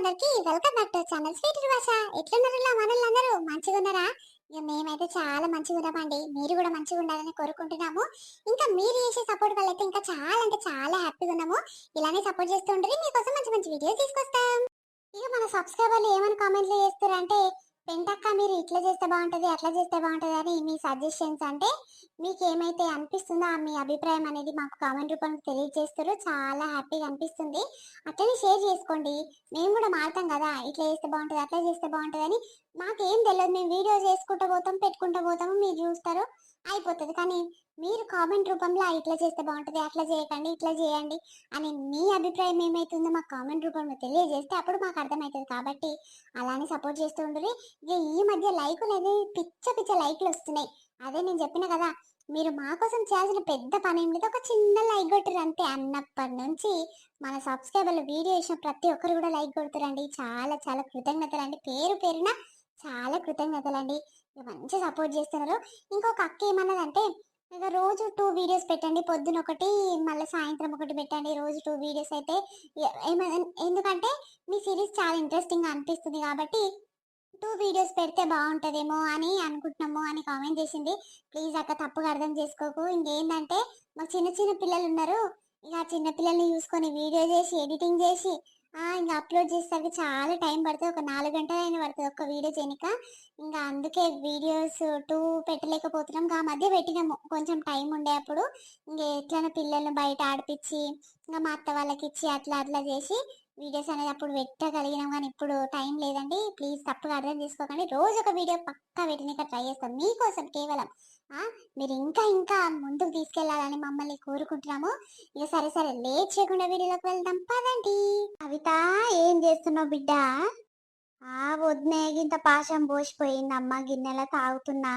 అందరికి welcome back to channel. Sweet భాష ఎట్లున్నారు మనల్లందరూ మంచిగా ఉన్నారా ఇక మేమైతే చాలా మంచిగా ఉన్నామండి మీరు కూడా మంచిగా ఉండాలని కోరుకుంటున్నాము. ఇంకా మీరు చేసే సపోర్ట్ వల్ల అయితే ఇంకా చాలా అంటే చాలా హ్యాపీగా ఉన్నాము ఇలానే సపోర్ట్ చేస్తూ ఉంటుంది మీకోసం మంచి మంచి వీడియోస్ తీసుకొస్తాం. ఇక మన సబ్స్క్రైబర్లు ఏమని కామెంట్లు చేస్తారంటే పెంటక్క మీరు ఇట్లా చేస్తే బాగుంటది అట్లా చేస్తే బాగుంటది అని మీ సజెషన్స్ అంటే మీకు ఏమైతే అనిపిస్తుందో ఆ మీ అభిప్రాయం అనేది మాకు కామెంట్ రూపంలో తెలియజేస్తారు. చాలా హ్యాపీగా అనిపిస్తుంది. అట్లనే షేర్ చేసుకోండి. మేము కూడా మారుతాం కదా ఇట్లా చేస్తే బాగుంటుంది అట్లా చేస్తే బాగుంటుంది అని. మాకేం తెలియదు మేము వీడియో చేసుకుంటూ పోతాం పెట్టుకుంటూ పోతాము మీరు చూస్తారు అయిపోతుంది. కానీ మీరు కామెంట్ రూపంలో ఇట్లా చేస్తే బాగుంటుంది అట్లా చేయకండి ఇట్లా చేయండి అని మీ అభిప్రాయం ఏమైతుందో మాకు కామెంట్ రూపంలో తెలియజేస్తే అప్పుడు మాకు అర్థమవుతుంది. కాబట్టి అలానే సపోర్ట్ చేస్తూ ఉంటుంది ఇక ఈ మధ్య లైకులు అనేది పిచ్చ పిచ్చ లైకులు వస్తున్నాయి. అదే నేను చెప్పిన కదా మీరు మా కోసం చేయాల్సిన పెద్ద పని ఏం ఒక చిన్న లైక్ కొట్టరు అంతే. అన్నప్పటి నుంచి మన సబ్స్క్రైబర్లు వీడియో చేసిన ప్రతి ఒక్కరు కూడా లైక్ కొడుతురండి చాలా చాలా కృతజ్ఞతలు అండి. పేరు పేరున చాలా కృతజ్ఞతలు అండి. మంచి సపోర్ట్ చేస్తున్నారు. ఇంకొక అక్క ఏమన్నదంటే ఇక రోజు టూ వీడియోస్ పెట్టండి. పొద్దున ఒకటి మళ్ళీ సాయంత్రం ఒకటి పెట్టండి. రోజు టూ వీడియోస్ అయితే. ఎందుకంటే మీ సిరీస్ చాలా ఇంట్రెస్టింగ్గా అనిపిస్తుంది కాబట్టి టూ వీడియోస్ పెడితే బాగుంటుందేమో అని అనుకుంటున్నాము అని కామెంట్ చేసింది. ప్లీజ్ అక్క తప్పుగా అర్థం చేసుకోకు. ఇంకేంటంటే మాకు చిన్న చిన్న పిల్లలు ఉన్నారు. ఇక చిన్న పిల్లల్ని చూసుకొని వీడియో చేసి ఎడిటింగ్ చేసి ఇంకా అప్లోడ్ చేసేసరికి చాలా టైం పడుతుంది. ఒక నాలుగు గంటల అయినా పడుతుంది ఒక్క వీడియో చేయనిక. ఇంకా అందుకే వీడియోస్ టూ పెట్టలేకపోతున్నాం. ఇంకా ఆ మధ్య పెట్టినాము. కొంచెం టైం ఉండే అప్పుడు. ఇంకా ఎట్లైనా పిల్లల్ని బయట ఆడిపించి ఇంకా మా అత్త వాళ్ళకి ఇచ్చి అట్లా అట్లా చేసి వీడియోస్ అనేది అప్పుడు పెట్టగలిగినాం కానీ ఇప్పుడు టైం లేదండి. ప్లీజ్ తప్పుగా అర్థం చేసుకోకండి. రోజు ఒక వీడియో పక్కా పెట్టినాక ట్రై చేస్తాం. మీకోసం కేవలం మీరు ఇంకా ఇంకా ముందుకు తీసుకెళ్ళాలని మమ్మల్ని కోరుకుంటున్నాము. ఇక సరే సరే లేట్ చేయకుండా వీడియోలోకి వెళ్దాం. పదండి. కవిత ఏం చేస్తున్నావు బిడ్డ? ఆ వద్నే ఇంత పాశం పోసిపోయింది అమ్మ గిన్నెల తాగుతున్నా.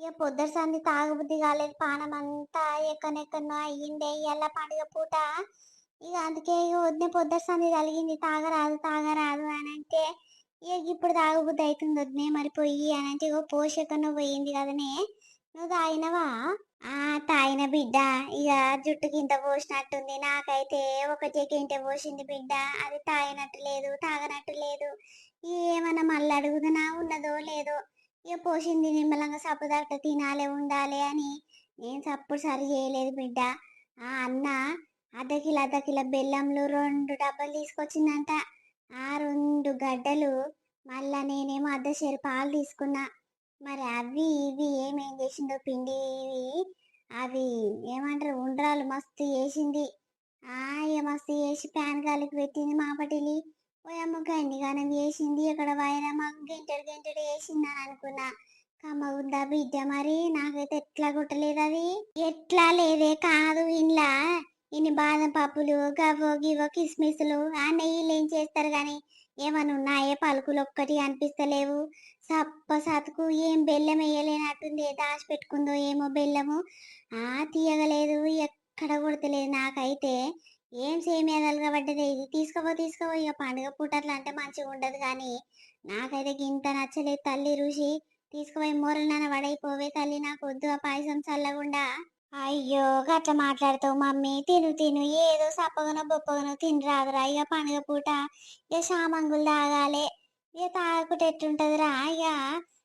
ఇక పొద్దురు సంది తాగుబుద్ధి కాలేదు. పానం అంతా ఎక్కనెక్కనో అయ్యిందే. ఇవాళ పండుగ పూట. ఇక అందుకే ఇక వద్దే పొద్దురు సంది కలిగింది తాగరాదు తాగరాదు అని అంటే ఇక ఇప్పుడు తాగబుద్ధి అవుతుంది వద్దే మరి పోయి అని అంటే ఇగో పోషకను పోయింది కదనే నువ్వు తాగినవా? ఆ తాగిన బిడ్డ. ఇక జుట్టుకి ఇంత పోసినట్టుంది. నాకైతే ఒక ఇంత పోసింది బిడ్డ. అది తాగినట్టు లేదు తాగనట్టు లేదు. ఏమన్నా మళ్ళీ అడుగుతున్నా ఉన్నదో లేదో ఇక పోసింది నిమ్మలంగా సప్పు దట్ట తినాలి ఉండాలి అని నేను సప్పుడు సరి చేయలేదు బిడ్డ. ఆ అన్న అర్ధ కిలో అర్ధ కిలో బెల్లంలు రెండు డబ్బాలు తీసుకొచ్చిందంట. ఆ రెండు గడ్డలు మళ్ళా నేనేమో అర్ధ సేరు పాలు తీసుకున్నా. మరి అవి ఇవి ఏమేం చేసిందో పిండి ఇవి అవి ఏమంటారు ఉండ్రాలు మస్తు చేసింది. ఆయ మస్తు చేసి ప్యాన్ గాలికి పెట్టింది మాపటిని పటిలి పోయమ్మ గండి గానం చేసింది. ఇక్కడ వైరమ్మ గంటెడు గంటెడు వేసిందని అనుకున్నా. కమ్మగుందా బిడ్డ మరి నాకైతే ఎట్లా కొట్టలేదు అది? ఎట్లా లేదే కాదు ఇంట్లో ఇన్ని బాదం పప్పులు గవో గివో కిస్మిస్లు ఆ నెయ్యిలు ఏం చేస్తారు గాని? ఏమన్నా ఉన్నాయే? పలుకులు ఒక్కటి అనిపిస్తలేవు. సప్ప సతుకు ఏం బెల్లం వేయలేనట్టుంది. దాచి పెట్టుకుందో ఏమో బెల్లము. ఆ తీయగలేదు. ఎక్కడ కొడతలేదు నాకైతే. ఏం సేమియా కలగబడ్డది ఇది తీసుకోపో తీసుకోపో. ఇక పండుగ పూట అట్లా అంటే మంచిగా ఉండదు కానీ నాకైతే గింత నచ్చలేదు తల్లి రుచి. తీసుకుపోయి మూరలు నాన్న పడైపోవే తల్లి. నాకు వద్దు ఆ పాయసం చల్లకుండా అయ్యో గట్ల మాట్లాడుతావు మమ్మీ. తిను తిను. ఏదో సప్పగనో బొప్పగనో తిని రాదురా ఇక పండుగ పూట ఇక సామంగులు తాగాలి. ఇక తాగకుండా ఎట్టుంటదిరా ఇక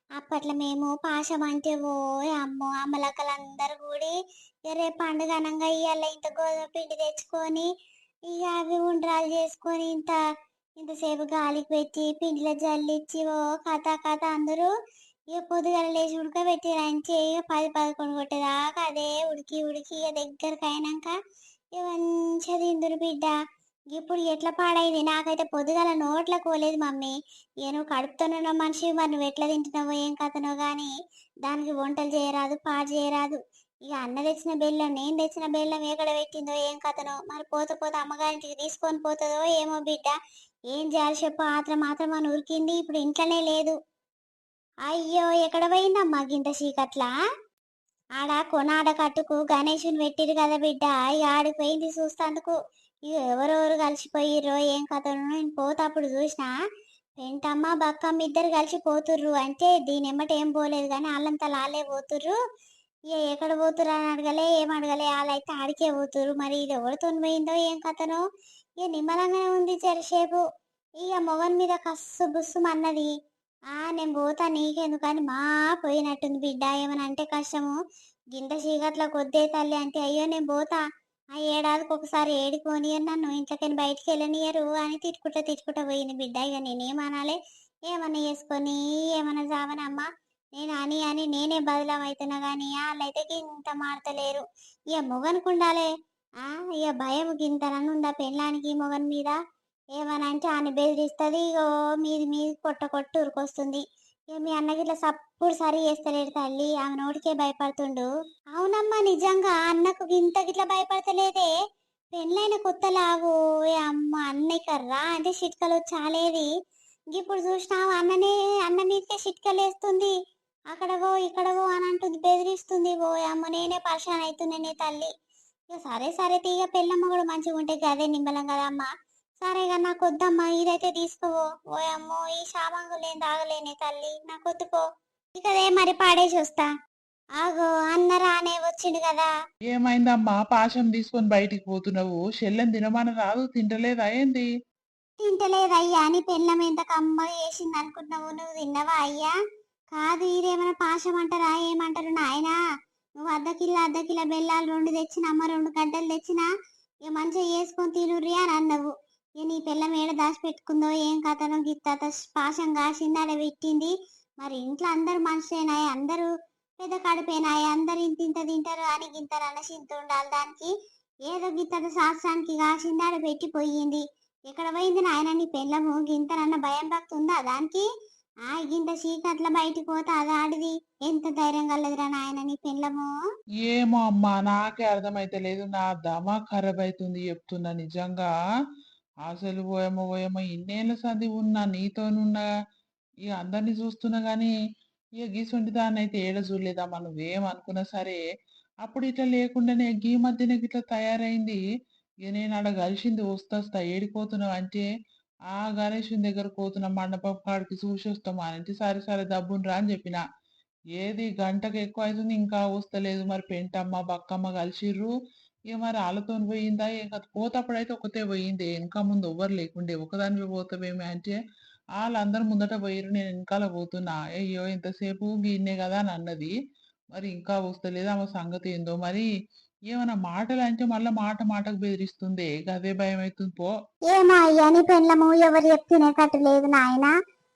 అప్పట్లో మేము పాశం అంటే ఓ అమ్మో అమ్మలక్కలందరూ కూడి ఇక రేపు పండుగ అనంగా ఇవాళ ఇంత గోధుమ పిండి తెచ్చుకొని ఇక అవి ఉండ్రాలు చేసుకొని ఇంత ఇంతసేపు గాలికి పెట్టి పిండిలో జల్లిచ్చి ఓ కథ కథ అందరూ ఇక పొద్దుగాల లేచి ఉడకబెట్టి రంచి ఇక పది పదకొండు కొట్టేదాకా అదే ఉడికి ఉడికి ఇక దగ్గరకు అయినాక ఇక మంచిగా తిందురు బిడ్డ. ఇప్పుడు ఎట్లా పాడైంది? నాకైతే పొద్దుగాల నోట్ల కోలేదు మమ్మీ. ఇక నువ్వు కడుపుతోనున్న మనిషి మరి నువ్వు ఎట్లా తింటున్నావో ఏం కథనో కానీ దానికి వంటలు చేయరాదు పాడు చేయరాదు. ఇక అన్న తెచ్చిన బెల్లం నేను తెచ్చిన బెల్లం ఎక్కడ పెట్టిందో ఏం కథనో మరి పోత పోత అమ్మగారింటికి తీసుకొని పోతుందో ఏమో బిడ్డ. ఏం చేయాలి చెప్పు ఆత్రం మాత్రం అని ఉరికింది. ఇప్పుడు ఇంట్లోనే లేదు. అయ్యో ఎక్కడ పోయిందమ్మా గింత చీకట్లా? ఆడ కొనాడ కట్టుకు గణేషుని పెట్టిరు కదా బిడ్డ ఆడిపోయింది ఆడికి చూస్తందుకు ఎవరెవరు కలిసిపోయిర్రో ఏం కథను నేను పోతప్పుడు చూసినా. పెంటమ్మ బక్కమ్మ ఇద్దరు కలిసి పోతుర్రు. అంటే దీని ఎమ్మట ఏం పోలేదు కానీ వాళ్ళంతా లాలే పోతుర్రు. ఇక ఎక్కడ పోతురు అని అడగలే ఏం అడగలే వాళ్ళైతే ఆడికే పోతుర్రు. మరి ఇది ఎవరితో పోయిందో ఏం కథను? ఇక నిమ్మలంగానే ఉంది చెరసేపు ఇక మొగన్ మీద కస్సు బుస్సు అన్నది ఆ నేను పోతా నీకెందుకని మా పోయినట్టుంది బిడ్డ ఏమని అంటే కష్టము. గింత చీకట్లో కొద్దే తల్లి అంటే అయ్యో నేను పోతా. ఆ ఏడాదికి ఒకసారి ఏడుకోని నన్ను ఇంట్లోకి బయటికి వెళ్ళనియరు అని తిట్టుకుంటా తిట్టుకుంటా పోయింది బిడ్డ. ఇక నేనేమనాలి ఏమన్నా చేసుకొని ఏమన్నా జావనమ్మా నేను అని అని నేనే బదలం అవుతున్నా కానీ వాళ్ళైతే ఇంత మాడతలేరు. ఇక మొగనుకుండాలే ఆ ఇక భయం గింతనని ఉందా పెళ్ళానికి మొగన్ మీద? ఏమనంటే ఆయన బెదిరిస్తుంది ఇగో మీది మీది కొట్ట కొట్టు ఉరికొస్తుంది. ఇక మీ అన్నకి ఇట్లా సప్పుడు సరి చేస్తలేడు తల్లి ఆమె నోటికే భయపడుతుండు. అవునమ్మా నిజంగా అన్నకు ఇంత గిట్లా భయపడతలేదే? పెళ్ళైన కొత్తలావు ఏ అమ్మ అన్నయ్య కర్రా అంటే చిట్కలు చాలేది ఇప్పుడు చూసినావు అన్ననే అన్న మీదకే చిట్కలు వేస్తుంది. అక్కడ పో ఇక్కడ అని అంటుంది బెదిరిస్తుంది. ఓ అమ్మ నేనే పరిశాన్ అవుతున్నానే తల్లి. ఇక సరే సరే తీగ పెళ్ళమ్మ కూడా మంచిగా ఉంటే గదే నిమ్మలం కదమ్మా. ఇక నాకు వద్దమ్మా ఇదైతే తీసుకోవో ఓ అమ్మో ఈ లేని తాగలేనే తల్లి. నాకు వద్దుకో ఇక అదే మరి పాడేసి వస్తా. ఆగో అన్న రానే వచ్చిండు కదా. ఏమైందమ్మా? పాశం తీసుకొని బయటికి పోతున్నావు. షెల్లెం తినమని రాదు తింటలేదా ఏంది? తింటలేదయ్యా అని పెళ్ళం ఎంత కమ్మగా చేసింది అనుకుంటున్నావు? నువ్వు తిన్నవా అయ్యా? కాదు ఇదేమైనా పాశం అంటారా? ఏమంటారు నాయనా? నువ్వు అర్ధ కిలో అర్ధ కిలో బెల్లాలు రెండు తెచ్చినా అమ్మ రెండు గంటలు తెచ్చినా ఇక మంచిగా చేసుకొని తినుర్రి అని అన్నవు. నీ పిల్లం ఏడ దాచి పెట్టుకుందో ఏం కథనో గిత్త పాశం కాసింది ఆడ పెట్టింది. మరి ఇంట్లో అందరు మనుషులేనాయి అందరూ పెద్ద కడిపోయినాయి అందరు ఇంత ఇంత తింటారు అని గింతలు అనసింత ఉండాలి దానికి. ఏదో గిత్తత శాస్త్రానికి కాసింది ఆడ పెట్టి పోయింది. ఎక్కడ పోయింది నాయన నీ పెళ్ళము? గింతనన్న భయం భక్తి ఉందా దానికి? ఆ గింత చీకట్ల బయటికి పోతే అది ఆడిది. ఎంత ధైర్యం కలదురా నాయన నీ పెళ్ళము? ఏమో అమ్మా నాకే అర్థమైతలేదు. నా దమా ఖరాబ్ అవుతుంది చెప్తున్నా నిజంగా. ఆశలు పోయమో పోయమో ఇన్నేళ్ళ సంది ఉన్నా నీతోనున్నా ఇక అందరినీ చూస్తున్నా కానీ ఇక గీసుంటి దాన్ని అయితే ఏడ చూడలేదమ్మా నువ్వేం అనుకున్నా సరే అప్పుడు ఇట్లా లేకుండానే గీ మధ్యన ఇట్లా తయారైంది. ఇక నేను ఆడ కలిసింది వస్తా ఏడిపోతున్నావు అంటే ఆ గణేషుని దగ్గర పోతున్న మండపం కాడికి చూసి వస్తామా అంటే సరే సరే దబ్బుని రా అని చెప్పిన. ఏది గంటకు ఎక్కువ అవుతుంది ఇంకా వస్తలేదు. మరి పెంటమ్మ బక్కమ్మ కలిసిర్రు. ఇక మరి వాళ్ళతో పోయిందా? ఏం కాదు. పోతప్పుడైతే ఒకతే పోయింది. వెనక ముందు ఎవ్వరు లేకుండే. ఒకదానిపై పోతావేమి అంటే వాళ్ళందరూ ముందట పోయిర్రు. నేను వెనకాల పోతున్నా. అయ్యో ఇంతసేపు గీన్నే కదా అని అన్నది. మరి ఇంకా వస్తలేదు? ఆమె సంగతి ఏందో? మరి ఏమైనా మాటలు అంటే మళ్ళీ మాట మాటకు బెదిరిస్తుంది. అదే భయం అవుతుంది పో. ఏమో అయ్యా నీ పెళ్ళము ఎవరు చెప్తేనే కట్టలేదు నాయన.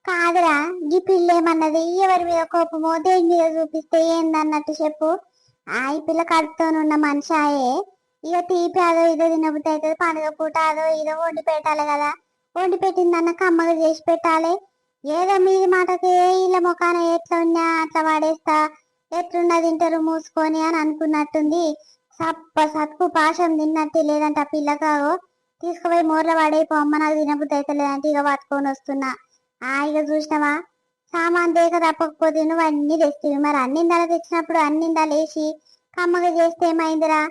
కాదురా ఈ పిల్లేమన్నది ఎవరి మీద కోపమో దేని మీద చూపిస్తే ఏందన్నట్టు చెప్పు. ఆ ఈ పిల్ల కడుతోనున్న మనిషి ఆయే. ఇక తీపి అదో ఇదో తినబుద్ధి అవుతుంది పండుగ పూట అదో ఇదో వండి పెట్టాలి కదా. వండి పెట్టిందన్న కమ్మగా చేసి పెట్టాలి. ఏదో మీది మాటకి ఇళ్ళ ముఖాన ఎట్లా ఉన్నా అట్లా వాడేస్తా ఎట్లున్నా తింటారు మూసుకొని అని అనుకున్నట్టుంది. సప్ప సత్పు పాశం తిన్నట్టు లేదంట ఆ పిల్లకాగో తీసుకుపోయి మోర్ల పడైపో అమ్మ నాకు తినబుద్ధి అయితే లేదంటే ఇక పట్టుకొని వస్తున్నా. ఆ ఇక చూసినావా? సామాన్ దేక తప్పకపోతే నువ్వు అన్ని తెస్తుంది మరి అన్నిందాలు తెచ్చినప్పుడు అన్నిందాలు వేసి కమ్మగా చేస్తే ఏమైందిరా?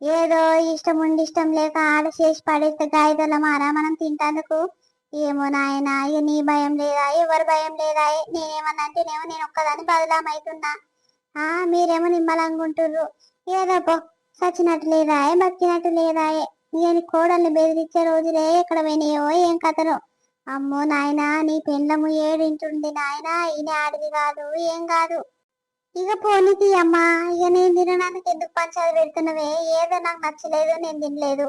ఏదో ఇష్టం ఉండి ఇష్టం లేక ఆడ చేసి పడేస్తే గాయదల మారా మనం తింటాందుకు? ఏమో నాయనా ఇక నీ భయం లేదా? ఎవరి భయం లేదా? నేనేమన్నా అంటేనేమో నేను ఒక్కదాన్ని బదులామైతున్నా. ఆ మీరేమో నిమ్మలంగా ఏదో పో సచ్చినట్టు లేదా? బతికినట్టు లేదా? నేను కోడల్ని బెదిరించే రోజులే ఎక్కడ పోయినాయో? ఏం కథలో అమ్మో నాయనా నీ పెండ్లము ఏడింటుంది నాయనా ఈయన ఆడిది కాదు ఏం కాదు. ఇక పోనీకి అమ్మా ఇక నేను తినడానికి ఎందుకు పంచాలు పెడుతున్నవే? ఏదో నాకు నచ్చలేదు నేను తినలేదు.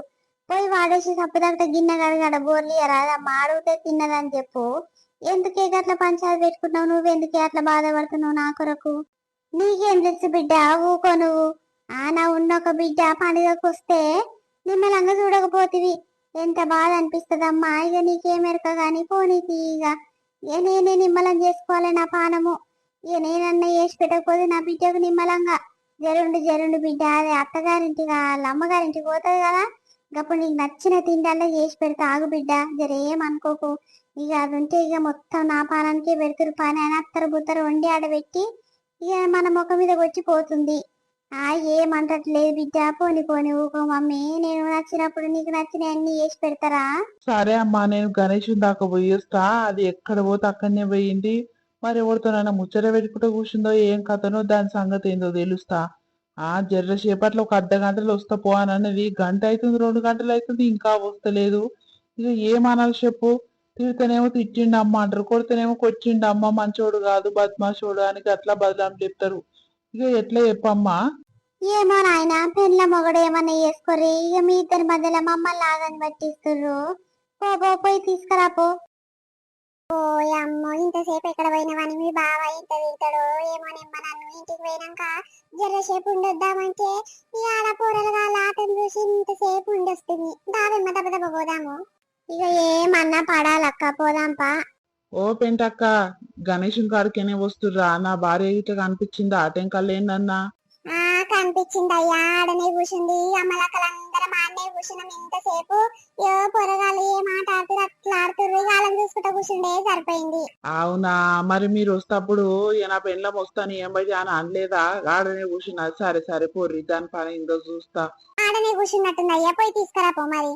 పోయి వాడేసి తప్పుదంట గిన్నె కడగడ బోర్లు రాదమ్మా అడిగితే తిన్నదని చెప్పు. ఎందుకే అట్లా పంచాలు పెట్టుకున్నావు? నువ్వెందుకే అట్లా బాధపడుతున్నావు నా కొరకు? నీకేం తెలుసు బిడ్డ? ఊకో నువ్వు. ఆ నా ఉన్న ఒక బిడ్డ పండుగకు వస్తే నిమ్మలంగా చూడకపోతివి. ఎంత బాధ అనిపిస్తుందమ్మా. ఇక నీకేమెరక కానీ పోనీకి ఇక. ఇక నేనే నిమ్మలం చేసుకోవాలి నా పానము. ఇక నేనన్నా చేసి పెట్టకపోతే నా బిడ్డకు నిమ్మలంగా జరుండు జరుండు బిడ్డ అది అత్తగారింటికి వాళ్ళ అమ్మగారింటికి పోతుంది కదా. అప్పుడు నీకు నచ్చిన తిండల్లా చేసి పెడతా ఆగు బిడ్డ జర ఏమనుకోకు ఇక అది ఉంటే ఇక మొత్తం నా పానానికి పెడుతురు పని అని అత్తరు బుత్తరు వండి ఆడబెట్టి ఇక మన ముఖం మీద వచ్చి పోతుంది. ఆ ఏమంటట్లేదు బిడ్డ పోని పోని ఊకో మమ్మీ. నేను నచ్చినప్పుడు నీకు నచ్చిన అన్ని చేసి పెడతారా? సరే అమ్మా నేను గణేష్ దాకా పోయి వస్తా. అది ఎక్కడ పోతే అక్కడనే పోయింది. మరి ఎవరితోనైనా ముచ్చట పెట్టుకుంటూ కూర్చుందో ఏం కథనో దాని సంగతి ఏందో తెలుస్తా. ఆ జర్ర సేపట్లో ఒక అర్ధ గంటలు వస్తా పో అని అన్నది. గంట అవుతుంది రెండు గంటలు అవుతుంది ఇంకా వస్తలేదు. ఇక ఏమనాలి చెప్పు? తిడితేనేమో తిట్టిండమ్మ అంటారు. కొడితేనేమో కొచ్చిండు అమ్మ. మంచోడు కాదు బద్మాషోడు అని అట్లా బదలాం చెప్తారు. ఇక ఎట్లా చెప్పమ్మా? ఏమో నాయన పెళ్ళ మొగడు ఏమన్నా చేసుకోరి ఇక మీ ఇద్దరి మధ్యలో మమ్మల్ని లాగని పట్టిస్తుర్రు పో పోయి తీసుకురా పో. ఓ అమ్మో ఇంతసేపు ఎక్కడ పోయినవని మీ బావ ఇంత తింటాడు ఏమో నిమ్మ నన్ను ఇంటికి పోయినాక జర్రసేపు ఉండొద్దామంటే ఈ ఆడ కూరలుగా ఆటను చూసి ఇంతసేపు ఉండొస్తుంది. దావెమ్మ దెబ్బ దెబ్బ పోదాము. ఇక ఏమన్నా పడాలక్క పోదాంపా. ఓ పెంటక్క గణేశం కాడికేనే వస్తుర్రా? నా భార్య ఇట కనిపించిందా ఆటంకాలు ఏందన్నా ఆ కనిపించింది అయ్యా ఆడనే కూర్చుంది అమ్మలక్కలందరం ఆడనే కూర్చున్నాం ఇంతసేపు. ఏ పొరగాలు ఏ మాట ఆడుతురు అట్లా ఆడుతుర్రు. చూసుకుంటా కూర్చుండే సరిపోయింది. అవునా? మరి మీరు వస్తప్పుడు ఇక నా పెళ్ళం వస్తాను ఏం బయట అని అనలేదా? ఆడనే కూర్చున్నా సరే సరే పోర్రి దాని పని ఇందో చూస్తా. ఆడనే కూర్చున్నట్టుంది అయ్యా పోయి తీసుకురా పో మరి.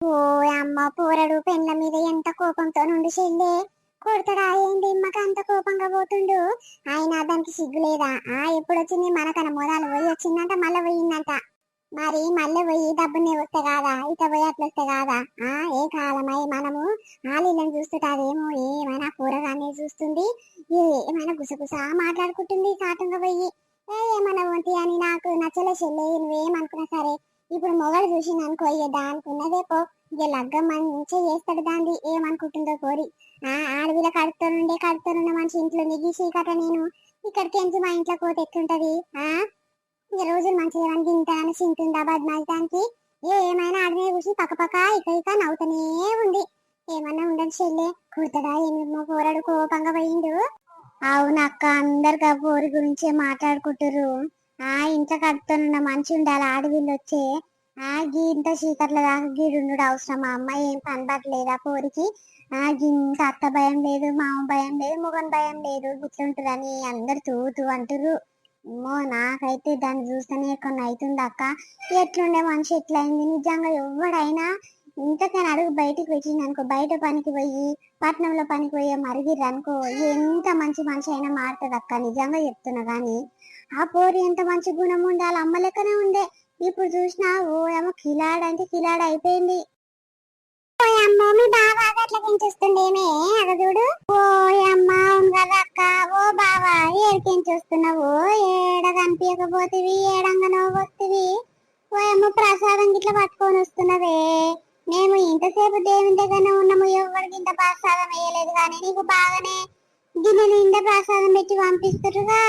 ఓ అమ్మ పోరడు పెండ్ల మీద ఎంత కోపంతో నుండి చెల్లే కొడతాడా? ఏంది? ఇమ్మక అంత కోపంగా పోతుండు. ఆయన దానికి సిగ్గు లేదా? ఆ ఎప్పుడొచ్చింది? మనకన మొదలు పోయి వచ్చిందంట మళ్ళీ పోయిందంట. మరి మళ్ళీ పోయి డబ్బునే వస్తే కాదా? ఇక పోయి అట్లా వస్తే కాదా? ఆ ఏ కాలమై? మనము ఆలీలను చూస్తుంటాదేమో ఏమైనా కూరగానే చూస్తుంది. ఏమైనా గుసగుస మాట్లాడుకుంటుంది కాటంగా పోయి. ఏ ఏమన్నా వంటి అని నాకు నచ్చలే చెల్లే నువ్వేమనుకున్నా సరే. ఇప్పుడు మొగలు చూసింది అనుకో ఇక దానికున్నదే పో. ఇక లగ్గం మంచిగా చేస్తాడు దాన్ని. ఏమనుకుంటుందో కోరి ఆ ఆడవిల కడుపుతో మనిషి ఇంట్లో నిగిసి కట నేను ఇక్కడికి ఎంచి మా ఇంట్లో కోత ఎట్లుంటది ఆ? ఈ రోజులు మంచిగా అని ఇంత అని చింతుందా బద్మాయితానికి ఏ ఏమైనా ఆడనే కూర్చుని పక్క పక్క ఇక ఇక నవ్వుతూనే ఉంది. ఏమన్నా ఉండదు చెల్లే కుడతడా ఏమేమో పోరాడు కోపంగా పోయిండు. అవునక్క అక్క ఆ పోరి గురించే మాట్లాడుకుంటుర్రు. ఆ ఇంట్లో కడుతున్న మంచి ఉండాలి ఆడవిళ్ళు వచ్చే. ఆ గీ ఇంత చీకట్ల దాకా గీడుండు అవసరం ఆ ఏం పని ఆ పోరికి ఆ అత్త భయం లేదు మామ భయం లేదు మొగన్ భయం లేదు గుర్తుంటుందని అందరు తూతూ అంటుర్రు. అమ్మో నాకైతే దాన్ని చూస్తేనే కొన్ని అవుతుంది అక్క. ఎట్లుండే మనిషి ఎట్లయింది? నిజంగా ఎవడైనా ఇంతకని అడుగు బయటికి పెట్టింది అనుకో బయట పనికి పోయి పట్నంలో పనికి పోయి మరిగిర్రు అనుకో ఎంత మంచి మనిషి అయినా మారుతుంది అక్క. నిజంగా చెప్తున్నా కానీ ఆ పోరి ఎంత మంచి గుణం ఉండాలి అమ్మ లెక్కనే ఉండే. ఇప్పుడు చూసినా ఓ ఏమో కిలాడంటే కిలాడ అయిపోయింది. అమ్మో మీ బావ అట్లా చూస్తుండేమే అగ చూడు. ఓ అమ్మ అవును కదా అక్క ఓ బావా ఏడికేం చూస్తున్నావు ఏడ కనిపించకపోతివి ఏడంగా నువ్వు వస్తువి ఓ అమ్మ ప్రసాదం గిట్లా పట్టుకొని వస్తున్నవే. మేము ఇంతసేపు దేవుని దగ్గర ఉన్నాము ఎవరికి ఇంత ప్రసాదం వేయలేదు కానీ నీకు బాగానే గిన్నె నిండా ప్రసాదం పెట్టి పంపిస్తారుగా?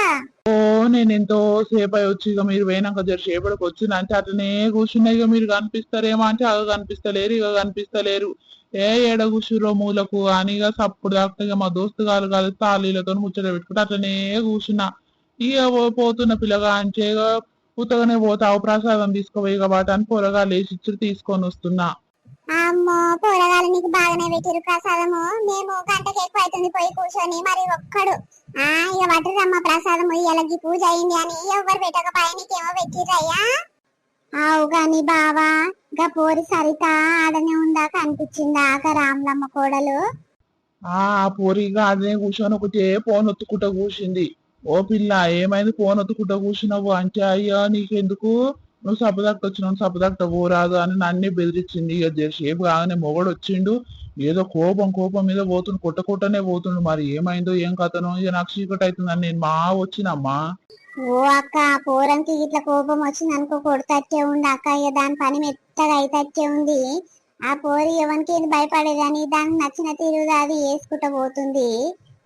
ఓ నేను ఎంతో సేపు అయి వచ్చి ఇక మీరు పోయినాక జర సేపటికి వచ్చిన అంటే అట్లనే కూర్చున్నా ఇక మీరు కనిపిస్తారేమో అంటే అగ కనిపిస్తలేరు ఇక కనిపిస్తలేరు. ఏ ఏడ కూర్చుర్రో మూలకు అని ఇక సప్పుడు దాకా ఇక మా దోస్తు గారు కలిసి తాళీలతో ముచ్చట పెట్టుకుంటే అట్లనే కూర్చున్నా. ఇక పోతున్న పిల్లగా అంటే ఇక ఉత్తగానే పోతావు ప్రసాదం తీసుకోపోయి కాబట్టి అని పొరగా లేచి ఇచ్చి తీసుకొని వస్తున్నా. అమ్మో పోరగాలు నీకు బాగానే పెట్టిరు ప్రసాదము. మేము గంటకి ఎక్కువ అవుతుంది పోయి కూర్చొని మరి ఒక్కడు. ఆ ఇక పట్టురమ్మ ప్రసాదము ఇలాగి పూజ అయింది అని ఎవరు పెట్టకపోయా నీకేమో పెట్టిరయ్యా ఆవు గాని బావా గా పోరి సరిత ఆడనే ఉందా కనిపించిందా గా రాములమ్మ కోడలు? ఆ పోరిగా అదే కూర్చొని ఒకటే ఫోన్ ఒత్తుకుంటా కూర్చుంది. ఓ పిల్ల ఏమైంది ఫోన్ ఒత్తుకుంటా కూర్చున్నావు అంటే అయ్యా నీకెందుకు? నువ్వు సపదక్త వచ్చినావు సపదక్త పోరాదు అని నన్నే బెదిరించింది. ఇక జరసేపు కాగానే మొగడు వచ్చిండు. ఏదో కోపం కోపం మీద పోతుండు. కొట్ట కొట్టనే పోతుండు. మరి ఏమైందో ఏం కథనో ఇక నాకు చీకటి అవుతుందని నేను మా వచ్చినమ్మా. ఓ అక్క పోరంకి ఇట్లా కోపం వచ్చింది అనుకో కొడతచ్చే ఉంది అక్క. ఇక దాని పని మెత్తగా అయితచ్చే ఉంది. ఆ పోరి ఎవరికి ఏది భయపడేదని దానికి నచ్చిన తీరు అది వేసుకుంటూ పోతుంది.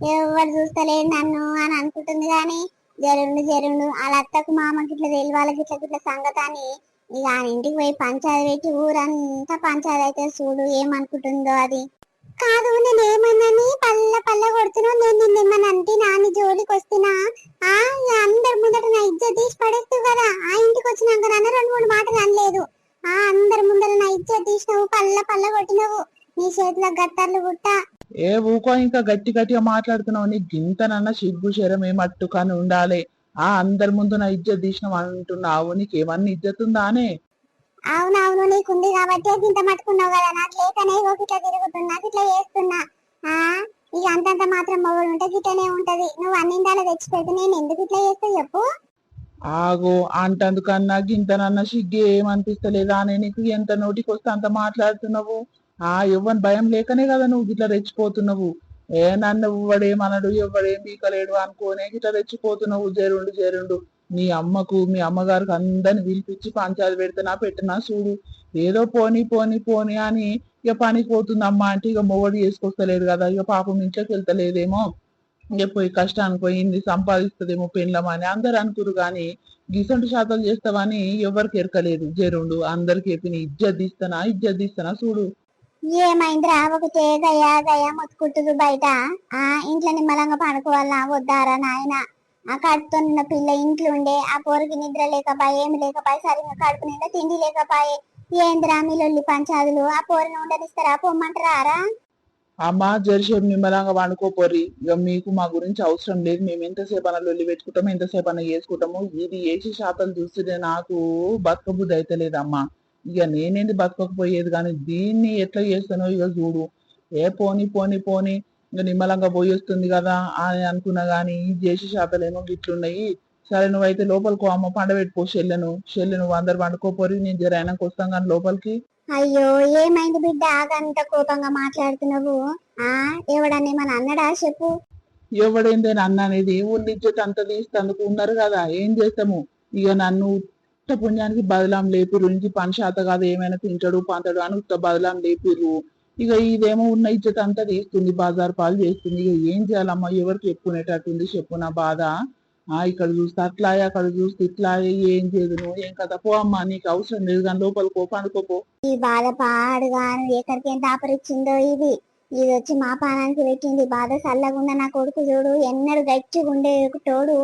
ఎవరు చూస్తలేదు నన్ను అని అనుకుంటుంది కానీ జరుండు జరుండు వాళ్ళ అత్తకు మామకి ఇట్లా తెలియాలకి ఇట్లా ఇట్లా సంగతి అని ఇక ఆయన ఇంటికి పోయి పంచాయతీ పెట్టి ఊరంతా పంచాయతీ అయితే చూడు ఏమనుకుంటుందో అది. కాదు నేను ఏమన్నాని? పల్ల పల్ల కొడుతున్నావు నేను నిన్న ఏమన్నా అంటే నాని జోలికి వస్తున్నా? ఆ అందరి ముందట నా ఇజ్జత్ తీసి పడేస్తూ కదా. ఆ ఇంటికి వచ్చినాక నన్ను రెండు మూడు మాటలు అనలేదు. ఆ అందరి ముందర నా ఇజ్జత్ తీసినావు పల్ల పల్ల కొట్టినావు. నీ చేతిలో గత్తర్లు గుట్ట. ఏ ఊకో ఇంకా గట్టి గట్టిగా మాట్లాడుతున్నావు? నీకు గింతనన్నా సిగ్గు శరం ఏమట్టు కానీ ఉండాలి. ఆ అందరి ముందు నా ఇజ్జత్ తీసినావు అంటున్నావు. నీకేమన్నా ఇజ్జత్ ఉందా అనే? అవునవును నీకుంది కాబట్టి ఇంత మట్టుకున్నావు కదా. నాకు లేకనే ఇట్లా తిరుగుతున్నా ఇట్లా చేస్తున్నా. ఆ? ఇక అంతంత మాత్రం మొగలు ఉంటే గిట్లనే ఉంటది. నువ్వు అన్నిందాలు తెచ్చి పెడితే నేను ఎందుకు ఇట్లా చేస్తా చెప్పు? ఆగో అంటందుకన్నా గింతనన్నా సిగ్గు ఏమనిపిస్తలేదా అని నీకు? ఎంత నోటికి వస్తే అంత మాట్లాడుతున్నావు? ఆ ఎవ్వని భయం లేకనే కదా నువ్వు ఇట్లా రెచ్చిపోతున్నావు. ఏ నన్ను ఇవ్వడేమనడు ఎవడే బీకలేడు అనుకోనే ఇట్లా రెచ్చిపోతున్నావు. జరుండు జరుండు. మీ అమ్మకు మీ అమ్మగారికి అందరిని పిలిపించి పంచాయతీ పెడితేనా పెట్టినా చూడు. ఏదో పోని పోని పోని అని ఇక పనికి పోతుంది అమ్మ అంటే ఇక మొగడు చేసుకొస్తలేదు కదా. ఇక పాపం ఇంట్లోకి వెళ్తలేదేమో. ఇక పోయి కష్టానికి పోయింది సంపాదిస్తుందేమో అని అందరు అనుకురు కానీ గీసంటు శాతాలు చేస్తావని ఎవరికి ఎరకలేదు జరుండు. అందరికి చెప్పిన ఇజ్జత్ తీస్తానా ఇజ్జత్ తీస్తానా చూడు. ఏమైందిరా? ఒకటే గయా గయా మొత్తుకుంటుంది బయట. ఆ ఇంట్లో నిమ్మలంగా పడుకోవాలా? వద్దారా నాయన? ఆ కడుపుతో నిన్న పిల్ల ఇంట్లో ఉండే ఆ పోరికి నిద్ర లేకపాయే ఏమి లేకపాయే సరిగ్గా కడుపు నిండా తిండి లేకపాయే. ఏందిరా మీ లొల్లి పంచాదులు? ఆ పోరిని ఉండనిస్తారా? పొమ్మంటారా అమ్మ జరిసేపు నిమ్మలంగా వండుకోపోరి ఇక మీకు మా గురించి అవసరం లేదు. మేము ఎంతసేపు అన్న లొల్లి పెట్టుకుంటాము ఎంతసేపు అన్న చేసుకుంటాము ఇది ఏసి శాతం చూస్తుంటే నాకు బతకబుద్ధి అయితే లేదమ్మా ఇక నేనేంది బతకకపోయేది కానీ దీన్ని ఎట్లా చేస్తానో ఇక చూడు. ఏ పోని పోని పోని ఇక నిమ్మలంగా పోయి వస్తుంది కదా అని అనుకున్నా గానీ ఈ చేసి శాతాలు ఏమో గిట్లున్నాయి. సరే నువ్వైతే లోపలికి అమ్మ పండబెట్టుకో చెల్లెను చెల్లె నువ్వు అందరు వండుకోపోరి నేను జర అయినాక వస్తాం కానీ లోపలికి. అయ్యో ఏమైంది బిడ్డ? ఆగంత కోపంగా మాట్లాడుతున్నావు. ఆ ఎవడన్నా ఏమన్నా అన్నడా చెప్పు. ఎవడైందని అన్న అనేది ఊళ్ళ ఇజ్జత్ అంత తీస్తందుకు ఉన్నారు కదా. ఏం చేస్తాము? ఇక నన్ను ఉత్త పుణ్యానికి బదలాం లేపిరు ఇంటి పని శాత కాదు ఏమైనా తింటాడు పంతడు అని ఉత్త బదలాం లేపిరు ఇక ఇదేమో ఉన్న ఇజ్జత్ అంతా తీస్తుంది బాజార్ పాలు చేస్తుంది. ఇక ఏం చేయాలమ్మా? ఎవరికి చెప్పుకునేటట్టుంది చెప్పు నా బాధ. ఆ ఇక్కడ చూస్తే అట్లా అక్కడ చూస్తే ఇట్లా ఏం చేయదు నువ్వు? ఏం కదా పో అమ్మా నీకు అవసరం లేదు కానీ లోపలికో పండుకోపో ఈ బాధ పాడుగాను ఎక్కడికి ఎంత ఆపరిచ్చిందో ఇది. ఇది వచ్చి మా పానానికి పెట్టింది. బాధ చల్లగుండా నా కొడుకు చూడు. ఎన్నడు గట్టిగా ఉండే ఒక తోడు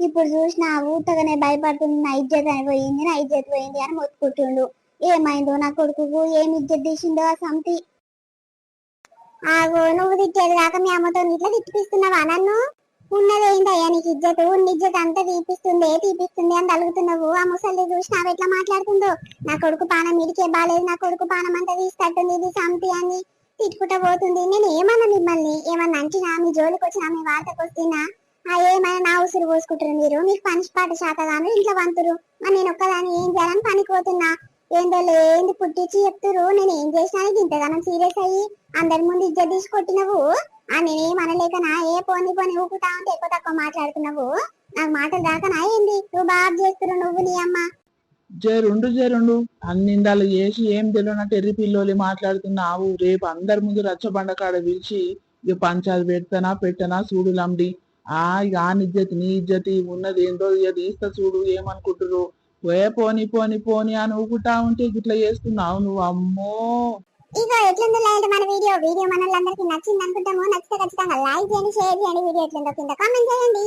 ఇప్పుడు చూసిన ఊతగానే భయపడుతుంది నా ఇజ్జత్ అయిపోయింది నా ఇజ్జత్ పోయింది అని మొత్తుకుంటుండు. ఏమైందో నా కొడుకుకు ఏమి ఇజ్జత్ తీసిందో ఆ సంతి. ఆగో నువ్వు తిట్టేది కాక మీ అమ్మతో ఇట్లా తిప్పిస్తున్నావా నన్ను? ఉన్నది ఏంటయ్యా నీకు ఇజ్జత్? ఉన్న ఇజ్జత్ అంతా తీపిస్తుంది తీపిస్తుంది అని తలుగుతున్నావు? ఆ ముసలి చూసినావు ఎట్లా మాట్లాడుతుందో? నా కొడుకు పానం ఇడికే బాలేదు నా కొడుకు పానం అంతా తీసుకట్టుంది ఇది సంపి అని తిట్టుకుంటా పోతుంది. నేను ఏమన్నా మిమ్మల్ని ఏమన్నా అంటినా? మీ జోలికి వచ్చినా మీ వార్తకు వస్తున్నా ఏమైనా నా ఉసురు పోసుకుంటారు మీరు? మీకు పని పాట శాతగాను ఇంట్లో వంతురు మరి నేను ఒక్కదాన్ని ఏం చేయాలని పనికి పోతున్నా? ఏందో లేని పుట్టించి చెప్తురు నేను ఏం చేసినా ఇంతగానం సీరియస్ అయ్యి అందరి ముందు ఇజ్జత్ తీసి కొట్టినవు? ఆ నేనేం అనలేకనా ఏ పోని పోని ఊపుతా ఉంటే ఎక్కువ తక్కువ మాట్లాడుతున్నావు నాకు మాటలు రాకనా ఏంది? నువ్వు బాగా చేస్తున్నావు నువ్వు నీ అమ్మ. జరుండు జరుండు అన్నిందాలు చేసి ఏం తెలియనట్టు ఎర్రి పిల్లోలి మాట్లాడుతున్నావు. రేపు అందరి ముందు రచ్చబండ కాడ పిలిచి ఇక పంచాయతీ పెడతానా పెట్టనా? చూడు లండి ఆ ఇక ఆ నిజ్జతి నీ ఇజ్జతి ఉన్నది ఏందో ఇక తీస్తా చూడు ఏమనుకుంటురు పోయే పోని పోని పోని అని ఊపుతా ఉంటే ఇట్లా చేస్తున్నావు నువ్వు అమ్మో. ఇగో ఎట్లుందో లేదంటే మన వీడియో? వీడియో మనల్లందరికీ నచ్చింది అనుకుంటాము నచ్చితే ఖచ్చితంగా లైక్ చేయండి షేర్ చేయండి వీడియో ఎట్లుందో కింద కామెంట్ చేయండి.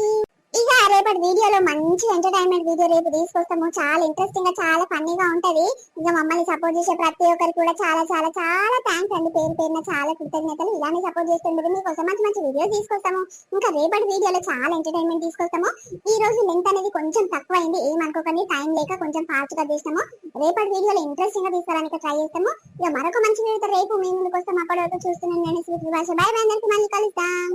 మంచిగా రేపటి వీడియోలో మంచి ఎంటర్టైన్మెంట్ వీడియో రేపు తీసుకొస్తాము. చాలా ఇంట్రెస్టింగ్గా చాలా ఫన్నీగా ఉంటది. ఇంకా మమ్మల్ని సపోర్ట్ చేసే ప్రతి ఒక్కరికి కూడా చాలా చాలా చాలా థ్యాంక్స్ అండి. పేరు పేరున చాలా కృతజ్ఞతలు. ఇలానే సపోర్ట్ చేస్తుండదు మీకోసం మంచి మంచి వీడియో తీసుకొస్తాము. ఇంకా రేపటి వీడియోలో చాలా ఎంటర్టైన్మెంట్ తీసుకొస్తాము. ఈ రోజు లెంత్ అనేది కొంచెం తక్కువ అయింది ఏమనుకోకండి టైం లేక కొంచెం ఫాస్ట్గా చేస్తాము రేపటి వీడియోలో ఇంట్రెస్టింగ్గా తీసుకోవడానికి ట్రై చేస్తాము. ఇక మరొక మంచి వీడియోతో రేపు మీ ముందుకు వస్తాం. అప్పటి వరకు చూస్తున్నాను నేను శ్రీ భాష బాయ్ బాయ్ అందరికీ మళ్ళీ కలుద్దాం.